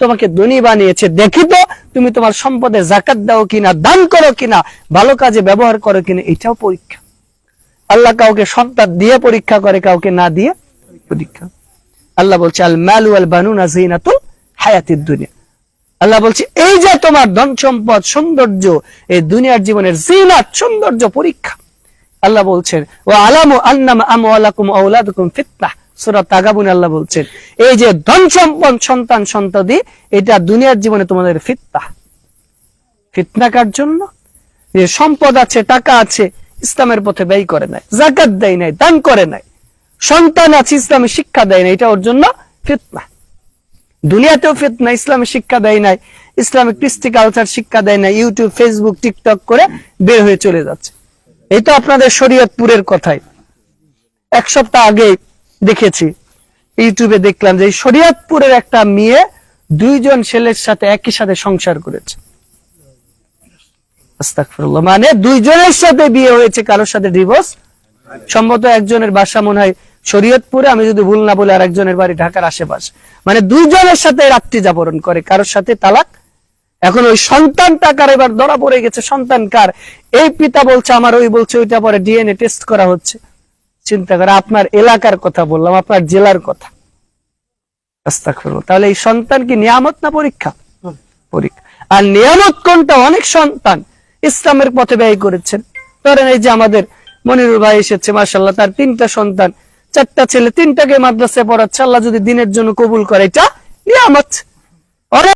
তোমাকে ধনী বানিয়েছে। দেখি তো, তুমি তোমার সম্পদে জাকাত দাও কিনা, দান করো কিনা, ভালো কাজে ব্যবহার করো কিনা, এটাও পরীক্ষা। আল্লাহ কাউকে সন্তান দিয়ে পরীক্ষা করে, কাউকে না দিয়ে পরীক্ষা। আল্লাহ বলছে, আল মালু আল বানুনা জিনাতুল হায়াতিদ দুনিয়া। আল্লাহ বলছে, এই যে তোমার ধন সম্পদ, সৌন্দর্য, এই দুনিয়ার জীবনের জিনাত সৌন্দর্য পরীক্ষা। আল্লাহ বলছেন ও আলামু আন্নাম আমওয়ালাকুম আওলাদুকুম ফিতনাহ সূরা তাগাবুন আল্লাহ বলছেন, এই যে ধন সম্পদ, সন্তান, সন্ততি, এটা দুনিয়ার জীবনে তোমাদের ফিতনা। ফিতনা কার জন্য? যে সম্পদ আছে, টাকা আছে, ইসলামের পথে ব্যয় করে নাই জাকাত দেয় নাই দান করে নাই সন্তান আছে, ইসলামে শিক্ষা দেয় নাই এটা ওর জন্য ফিতনা। দুনিয়াতেও ফিতনা, ইসলামে শিক্ষা দেয় নাই, ইসলামিক কৃষ্টি কালচার শিক্ষা দেয় না ইউটিউব, ফেসবুক, টিকটক করে বের হয়ে চলে যাচ্ছে। এই তো আপনাদের শরীয়তপুরের কথাই। এক সপ্তাহ আগে দেখেছি। ইউটিউবে দেখলাম যে শরীয়তপুরের একটা মেয়ে দুইজন ছেলের সাথে একই সাথে সংসার করেছে। মানে দুইজনের সাথে বিয়ে হয়েছে, কারোর সাথে ডিভোর্স সম্ভবত একজনের বাসা মনে হয় শরীয়তপুরে, আমি যদি ভুল না বলে আর একজনের বাড়ি ঢাকার আশেপাশে। মানে দুইজনের সাথে রাত্রি যাপরণ করে, কারোর সাথে তালাক। এখন ওই সন্তান টাকার এবার ধরা পড়ে গেছে, সন্তান কার? এই পিতা বলছে, আমার ওই বলছে, ওইটা পরে ডিএনএ টেস্ট করা হচ্ছে। চিন্তা করে আপনার এলাকার কথা বললাম আপনার জেলার কথা। তাহলে এই সন্তান কি নিয়ামত না পরীক্ষা? পরীক্ষা। আর নিয়ামত কোনটা? অনেক সন্তান ইসলামের পথে ব্যয় করেছেন। ধরেন এই যে আমাদের মনিরুল ভাই এসেছে মাসাল্লাহ তার তিনটা সন্তান চারটা ছেলে তিনটাকে মাদ্রাসায় পড়াচ্ছে। আল্লাহ যদি দিনের জন্য কবুল করে এটা নিয়ামত।